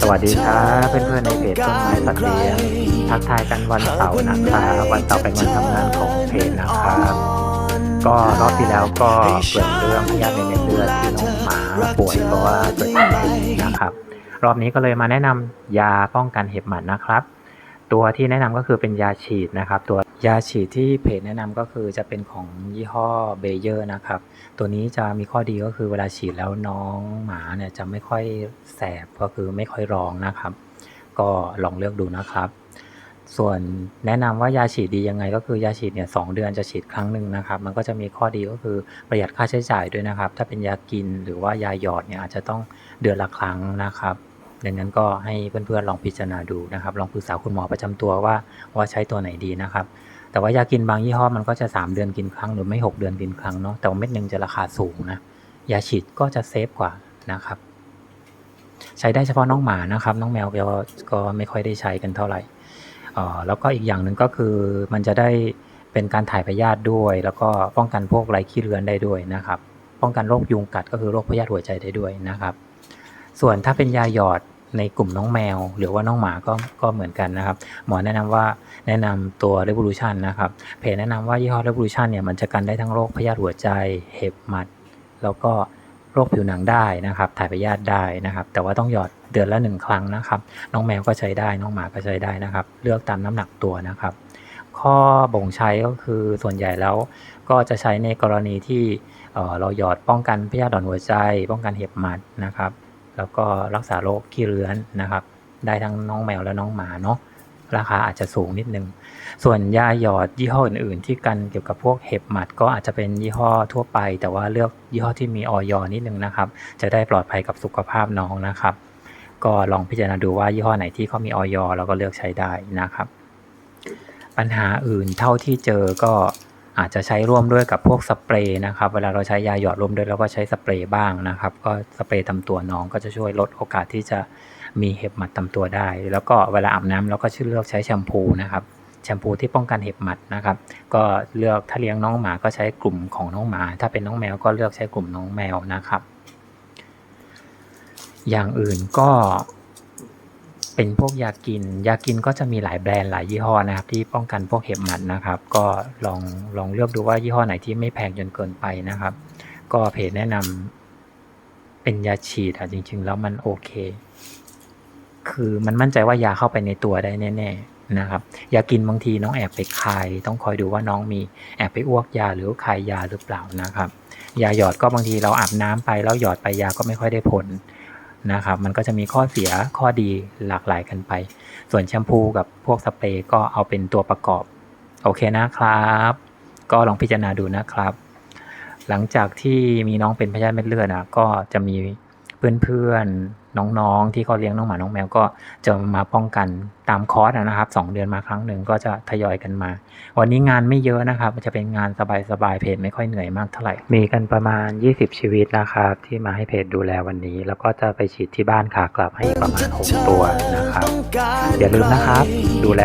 สวัสดีครับเพื่อนๆในเพจต้นไม้สัตว์เลี้ยงทักทายกันวันเสาร์นะครับวันเสาร์เป็นวันทำงานของเพจนะครับก็รอบที่แล้วก็เกิดเรื่องพยาธิในเลือดที่น้องหมาป่วยเพราะว่าเกิดการตินะครับ รอบนี้ก็เลยมาแนะนำยาป้องกันเห็บหมัดนะครับ ตัวที่แนะนำก็คือเป็นยาฉีดนะครับ ตัวยาฉีดที่เพจแนะนำก็คือจะเป็นของยี่ห้อเบเยอร์นะครับ ตัวนี้จะมีข้อดีก็คือเวลาฉีดแล้วน้องหมาเนี่ยจะไม่ค่อยแสบก็คือไม่ค่อยร้องนะครับ ก็ลองเลือกดูนะครับ ส่วนแนะนำว่ายาฉีดดียังไง ก็คือยาฉีดเนี่ยสองเดือนจะฉีดครั้งหนึ่งนะครับ มันก็จะมีข้อดีก็คือประหยัดค่าใช้จ่ายด้วยนะครับ ถ้าเป็นยากินหรือว่ายาหยอดเนี่ยอาจจะต้องเดือนละครั้งนะครับ ดังนั้นก็ให้เพื่อนๆลองพิจารณาดูนะครับ ลองปรึกษาคุณหมอประจำตัวว่าว่าใช้ตัวไหนดีนะครับ แต่ว่ายากินบางยี่ห้อมันก็จะ 3 เดือนกินครั้งหรือไม่ 6 เดือนกินครั้งเนาะ แต่ว่าเม็ดหนึ่งจะราคาสูงนะ ยาฉีดก็จะเซฟกว่านะครับ ใช้ได้เฉพาะน้องหมานะครับ น้องแมวก็ก็ไม่ค่อยได้ใช้กันเท่าไหร่อ่อแล้วก็อีกอย่างหนึ่งก็คือมันจะได้เป็นการถ่ายพยาธิด้วย แล้วก็ป้องกันพวกไรขี้เรือนได้ด้วยนะครับ ป้องกันโรคยุงกัดก็คือโรคพยาธิหัวใจได้ด้วยนะครับ ส่วนถ้าเป็นยาหยอดในกลุ่มน้องแมว หรือว่าน้องหมาก็ก็เหมือนกันนะครับ หมอแนะนำว่าแนะนำตัว Revolution นะครับเพจแนะนำว่ายี่ห้อ Revolution เนี่ยมันจะกันได้ทั้งโรคพยาธิหัวใจเห็บหมัด แล้วก็โรคผิวหนังได้นะครับ ถ่ายพยาธิได้นะครับ แต่ว่าต้องหยอดเดือนละหนึ่งครั้งนะครับ น้องแมวก็ใช้ได้ น้องหมาก็ใช้ได้นะครับ เลือกตามน้ำหนักตัวนะครับ ข้อบ่งใช้ก็คือส่วนใหญ่แล้วก็จะใช้ในกรณีที่เออเราหยอดป้องกันพยาธิหลอดหัวใจ ป้องกันเห็บหมัดนะครับ แล้วก็รักษาโรคขี้เรื้อนนะครับ ได้ทั้งน้องแมวและน้องหมาเนาะราคาอาจจะสูงนิดนึง ส่วนยาหยอดยี่ห้ออื่นๆ ที่กันเกี่ยวกับพวกเห็บหมัดก็อาจจะเป็นยี่ห้อทั่วไป แต่ว่าเลือกยี่ห้อที่มีออยอนิดนึงนะครับ จะได้ปลอดภัยกับสุขภาพน้องนะครับ ก็ลองพิจารณาดูว่ายี่ห้อไหนที่เขามีออยอเราก็เลือกใช้ได้นะครับ ปัญหาอื่นเท่าที่เจอก็ อาจจะใช้ร่วมด้วยกับพวกสเปรย์นะครับเวลาเราใช้ยาหยอดร่วมด้วยเราก็ใช้สเปรย์บ้างนะครับ ก็สเปรย์ตามตัวน้องก็จะช่วยลดโอกาสที่จะมีเห็บหมัดตามตัวได้ แล้วก็เวลาอาบน้ำเราก็ชื่อเลือกใช้แชมพูนะครับแชมพูที่ป้องกันเห็บหมัดนะครับ ก็เลือกถ้าเลี้ยงน้องหมาก็ใช้กลุ่มของน้องหมา ถ้าเป็นน้องแมวก็เลือกใช้กลุ่มน้องแมวนะครับ อย่างอื่นก็ เป็นพวกยากิน ยากินก็จะมีหลายแบรนด์หลายยี่ห้อนะครับ ที่ป้องกันพวกเห็บหมัดนะครับ ก็ลองลองเลือกดูว่ายี่ห้อไหนที่ไม่แพงจนเกินไปนะครับ ก็เพจแนะนำเป็นยาฉีดอะจริง ๆ แล้วมันโอเค คือมันมั่นใจว่ายาเข้าไปในตัวได้แน่ๆนะครับ ยากินบางทีน้องแอบไปคาย ต้องคอยดูว่าน้องมีแอบไปอ้วกยาหรือคายยาหรือเปล่านะครับ ยาหยอดก็บางทีเราอาบน้ำไปแล้วหยอดไปยาก็ไม่ค่อยได้ผล นะครับ มันก็จะมีข้อเสียข้อดีหลากหลายกันไป ส่วนแชมพูกับพวกสเปรย์ก็เอาเป็นตัวประกอบ โอเคนะครับ ก็ลองพิจารณาดูนะครับ หลังจากที่มีน้องเป็นพยาธิเม็ดเลือดนะก็จะมีเพื่อนๆ น้องๆ ที่เขาเลี้ยงน้องหมาน้องแมวก็จะมาป้องกันตามคอร์สนะครับสองเดือนมาครั้งหนึ่งก็จะทยอยกันมา วันนี้งานไม่เยอะนะครับจะเป็นงานสบายๆเพจไม่ค่อยเหนื่อยมากเท่าไหร่ มีกันประมาณ 20 ชีวิตนะครับ ที่มาให้เพจดูแลวันนี้ แล้วก็จะไปฉีดที่บ้านขากลับให้อีกประมาณ 6 ตัวนะครับอย่าลืมนะครับ ดูแล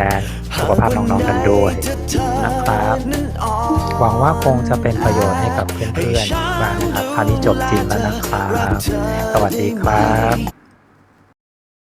สุขภาพน้องๆกันด้วยนะครับ หวังว่าคงจะเป็นประโยชน์ให้กับเพื่อนๆบ้างนะครับคราวนี้จบจริงแล้วนะครับ สวัสดีครับ